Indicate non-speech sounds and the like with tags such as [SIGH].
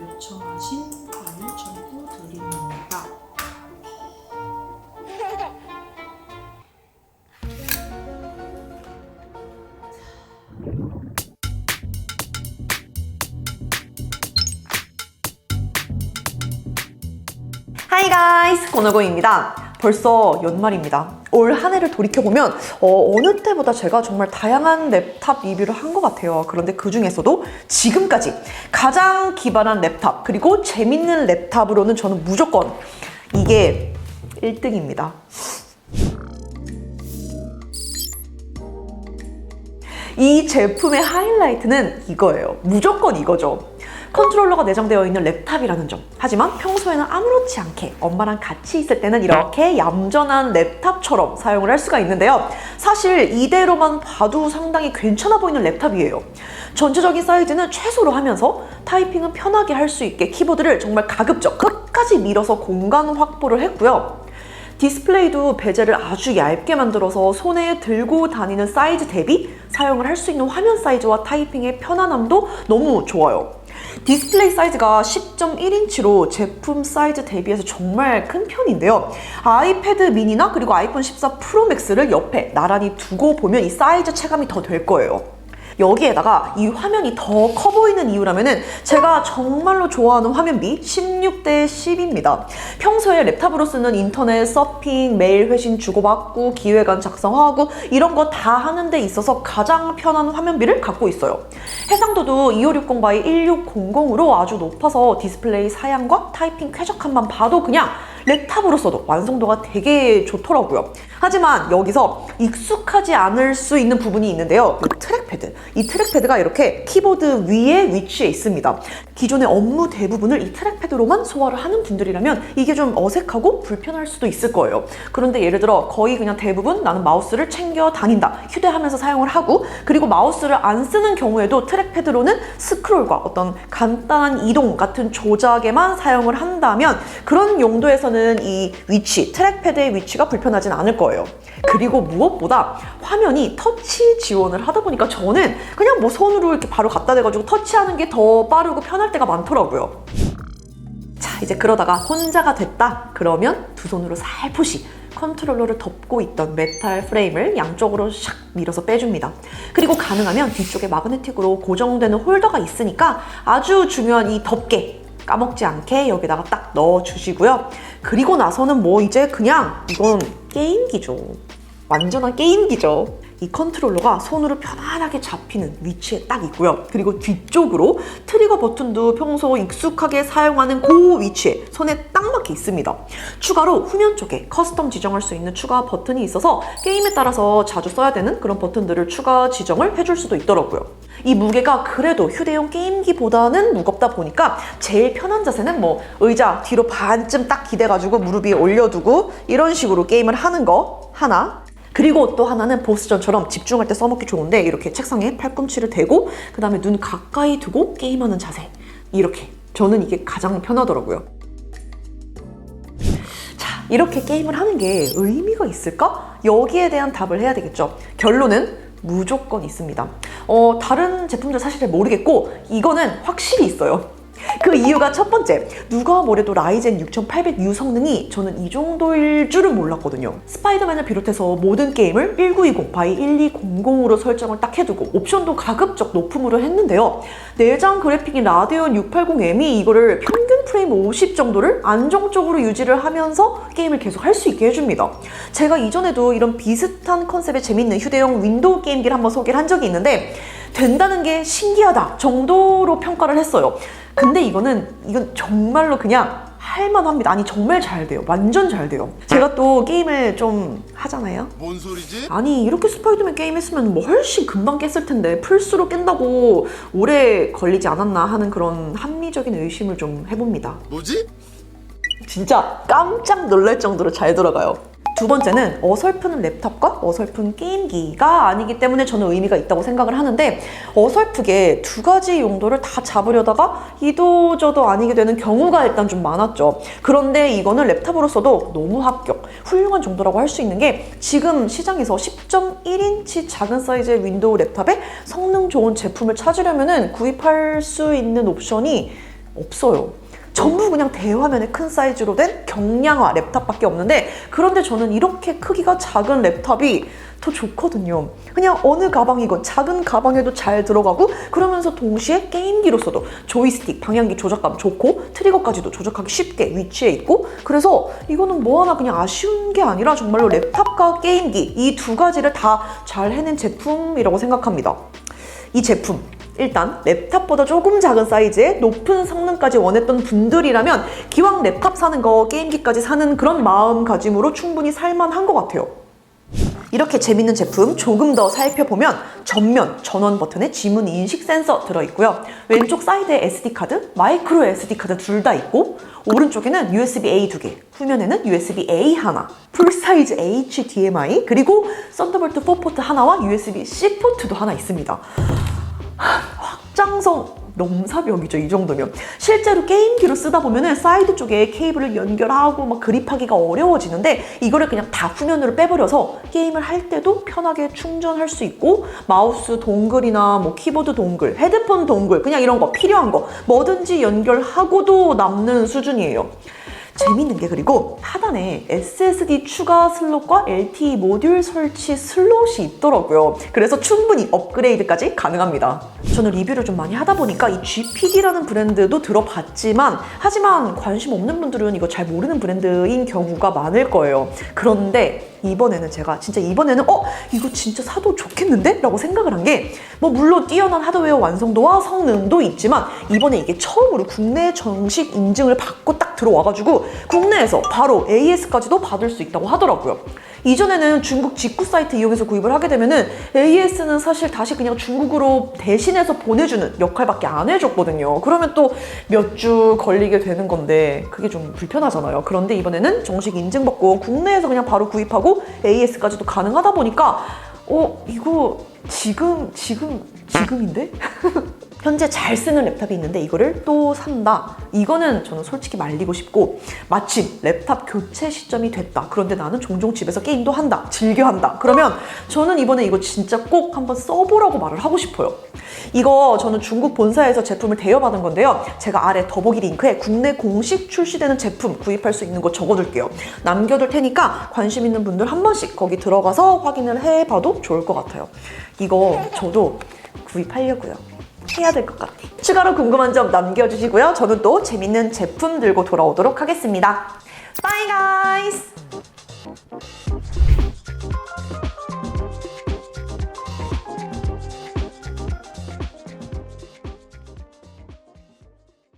요청하신 파일 전부 드립니다. 하이 가이스 고노고입니다. 벌써 연말입니다. 올 한 해를 돌이켜보면 어, 느 때보다 제가 정말 다양한 랩탑 리뷰를 한 것 같아요. 그런데 그 중에서도 지금까지 가장 기발한 랩탑 그리고 재밌는 랩탑으로는 저는 무조건 이게 1등입니다. 이 제품의 하이라이트는 이거예요. 무조건 이거죠. 컨트롤러가 내장되어 있는 랩탑이라는 점. 하지만 평소에는 아무렇지 않게 엄마랑 같이 있을 때는 이렇게 얌전한 랩탑처럼 사용을 할 수가 있는데요. 사실 이대로만 봐도 상당히 괜찮아 보이는 랩탑이에요. 전체적인 사이즈는 최소로 하면서 타이핑은 편하게 할 수 있게 키보드를 정말 가급적 끝까지 밀어서 공간 확보를 했고요. 디스플레이도 베젤을 아주 얇게 만들어서 손에 들고 다니는 사이즈 대비 사용을 할 수 있는 화면 사이즈와 타이핑의 편안함도 너무 좋아요. 디스플레이 사이즈가 10.1인치로 제품 사이즈 대비해서 정말 큰 편인데요. 아이패드 미니나 그리고 아이폰 14 프로 맥스를 옆에 나란히 두고 보면 이 사이즈 체감이 더 될 거예요. 여기에다가 이 화면이 더 커 보이는 이유라면은 제가 정말로 좋아하는 화면비 16대 10입니다. 평소에 랩탑으로 쓰는 인터넷 서핑, 메일 회신 주고받고 기획안 작성하고 이런 거 다 하는 데 있어서 가장 편한 화면비를 갖고 있어요. 해상도도 2560 by 1600으로 아주 높아서 디스플레이 사양과 타이핑 쾌적함만 봐도 그냥 랩탑으로서도 완성도가 되게 좋더라고요. 하지만 여기서 익숙하지 않을 수 있는 부분이 있는데요. 이 트랙패드. 이 트랙패드가 이렇게 키보드 위에 위치해 있습니다. 기존의 업무 대부분을 이 트랙패드로만 소화를 하는 분들이라면 이게 좀 어색하고 불편할 수도 있을 거예요. 그런데 예를 들어 거의 그냥 대부분 나는 마우스를 챙겨 다닌다. 휴대하면서 사용을 하고 그리고 마우스를 안 쓰는 경우에도 트랙패드로는 스크롤과 어떤 간단한 이동 같은 조작에만 사용을 한다면 그런 용도에서는 이 위치, 트랙패드의 위치가 불편하진 않을 거예요. 그리고 무엇보다 화면이 터치 지원을 하다 보니까 저는 그냥 뭐 손으로 이렇게 바로 갖다 대가지고 터치하는 게 더 빠르고 편할 때가 많더라고요. 자, 이제 그러다가 혼자가 됐다. 그러면 두 손으로 살포시 컨트롤러를 덮고 있던 메탈 프레임을 양쪽으로 샥 밀어서 빼줍니다. 그리고 가능하면 뒤쪽에 마그네틱으로 고정되는 홀더가 있으니까 아주 중요한 이 덮개 까먹지 않게 여기다가 딱 넣어주시고요. 그리고 나서는 뭐 이제 그냥 이건 게임기죠. 완전한 게임기죠. 이 컨트롤러가 손으로 편안하게 잡히는 위치에 딱 있고요. 그리고 뒤쪽으로 트리거 버튼도 평소 익숙하게 사용하는 그 위치에 손에 딱 맞게 있습니다. 추가로 후면 쪽에 커스텀 지정할 수 있는 추가 버튼이 있어서 게임에 따라서 자주 써야 되는 그런 버튼들을 추가 지정을 해줄 수도 있더라고요. 이 무게가 그래도 휴대용 게임기보다는 무겁다 보니까 제일 편한 자세는 뭐 의자 뒤로 반쯤 딱 기대가지고 무릎 위에 올려두고 이런 식으로 게임을 하는 거 하나 그리고 또 하나는 보스전처럼 집중할 때 써먹기 좋은데 이렇게 책상에 팔꿈치를 대고 그 다음에 눈 가까이 두고 게임하는 자세. 이렇게. 저는 이게 가장 편하더라고요. 자 이렇게 게임을 하는 게 의미가 있을까? 여기에 대한 답을 해야 되겠죠. 결론은 무조건 있습니다. 어, 다른 제품들 사실 잘 모르겠고 이거는 확실히 있어요 그 이유가 첫 번째, 누가 뭐래도 라이젠 6800U 성능이 저는 이 정도일 줄은 몰랐거든요. 스파이더맨을 비롯해서 모든 게임을 1920 by 1200으로 설정을 딱 해두고 옵션도 가급적 높음으로 했는데요. 내장 그래픽인 라데온 680M이 이거를 평균 프레임 50 정도를 안정적으로 유지를 하면서 게임을 계속 할 수 있게 해줍니다. 제가 이전에도 이런 비슷한 컨셉의 재밌는 휴대용 윈도우 게임기를 한번 소개를 한 적이 있는데 된다는 게 신기하다 정도로 평가를 했어요. 근데 이거는 이건 정말로 그냥 할만합니다. 아니 정말 잘 돼요. 완전 잘 돼요. 제가 또 게임을 좀 하잖아요. 뭔 소리지? 아니 이렇게 스파이더맨 게임 했으면 뭐 훨씬 금방 깼을 텐데 플스로 깬다고 오래 걸리지 않았나 하는 그런 합리적인 의심을 좀 해봅니다. 뭐지? 진짜 깜짝 놀랄 정도로 잘 돌아가요. 두 번째는 어설픈 랩탑과 어설픈 게임기가 아니기 때문에 저는 의미가 있다고 생각을 하는데 어설프게 두 가지 용도를 다 잡으려다가 이도저도 아니게 되는 경우가 일단 좀 많았죠. 그런데 이거는 랩탑으로서도 너무 합격, 훌륭한 정도라고 할 수 있는 게 지금 시장에서 10.1인치 작은 사이즈의 윈도우 랩탑에 성능 좋은 제품을 찾으려면 구입할 수 있는 옵션이 없어요. 전부 그냥 대화면에 큰 사이즈로 된 경량화 랩탑밖에 없는데 그런데 저는 이렇게 크기가 작은 랩탑이 더 좋거든요. 그냥 어느 가방이건 작은 가방에도 잘 들어가고 그러면서 동시에 게임기로서도 조이스틱, 방향키 조작감 좋고 트리거까지도 조작하기 쉽게 위치해 있고 그래서 이거는 뭐 하나 그냥 아쉬운 게 아니라 정말로 랩탑과 게임기 이 두 가지를 다 잘 해낸 제품이라고 생각합니다. 이 제품 일단 랩탑보다 조금 작은 사이즈에 높은 성능까지 원했던 분들이라면 기왕 랩탑 사는 거 게임기까지 사는 그런 마음가짐으로 충분히 살만한 것 같아요. 이렇게 재밌는 제품 조금 더 살펴보면 전면 전원 버튼에 지문 인식 센서 들어있고요. 왼쪽 사이드에 SD 카드, 마이크로 SD 카드 둘 다 있고 오른쪽에는 USB-A 두 개, 후면에는 USB-A 하나, 풀사이즈 HDMI 그리고 썬더볼트 4포트 하나와 USB-C 포트도 하나 있습니다. 확장성 넘사벽이죠 이 정도면. 실제로 게임기로 쓰다 보면은 사이드 쪽에 케이블을 연결하고 막 그립하기가 어려워지는데 이거를 그냥 다 후면으로 빼버려서 게임을 할 때도 편하게 충전할 수 있고 마우스 동글이나 뭐 키보드 동글 헤드폰 동글 그냥 이런 거 필요한 거 뭐든지 연결하고도 남는 수준이에요 재밌는 게 그리고 하단에 SSD 추가 슬롯과 LTE 모듈 설치 슬롯이 있더라고요. 그래서 충분히 업그레이드까지 가능합니다. 저는 리뷰를 좀 많이 하다 보니까 이 GPD라는 브랜드도 들어봤지만 하지만 관심 없는 분들은 이거 잘 모르는 브랜드인 경우가 많을 거예요. 그런데 이번에는 제가 진짜 이번에는 어 이거 진짜 사도 좋겠는데? 라고 생각을 한 게 뭐 물론 뛰어난 하드웨어 완성도와 성능도 있지만 이번에 이게 처음으로 국내 정식 인증을 받고 딱 들어와가지고 국내에서 바로 AS까지도 받을 수 있다고 하더라고요. 이전에는 중국 직구 사이트 이용해서 구입을 하게 되면은 AS는 사실 다시 그냥 중국으로 대신해서 보내주는 역할밖에 안 해줬거든요. 그러면 또 몇 주 걸리게 되는 건데 그게 좀 불편하잖아요. 그런데 이번에는 정식 인증받고 국내에서 그냥 바로 구입하고 AS까지도 가능하다 보니까 어 이거 지금 지금 지금인데? [LAUGHS] 현재 잘 쓰는 랩탑이 있는데 이거를 또 산다. 이거는 저는 솔직히 말리고 싶고 마침 랩탑 교체 시점이 됐다. 그런데 나는 종종 집에서 게임도 한다. 즐겨 한다. 그러면 저는 이번에 이거 진짜 꼭 한번 써보라고 말을 하고 싶어요. 이거 저는 중국 본사에서 제품을 대여받은 건데요. 제가 아래 더보기 링크에 국내 공식 출시되는 제품 구입할 수 있는 거 적어둘게요. 남겨둘 테니까 관심 있는 분들 한 번씩 거기 들어가서 확인을 해봐도 좋을 것 같아요. 이거 저도 구입하려고요. 해야 될 것 같아. 추가로 궁금한 점 남겨주시고요. 저는 또 재밌는 제품 들고 돌아오도록 하겠습니다. Bye guys!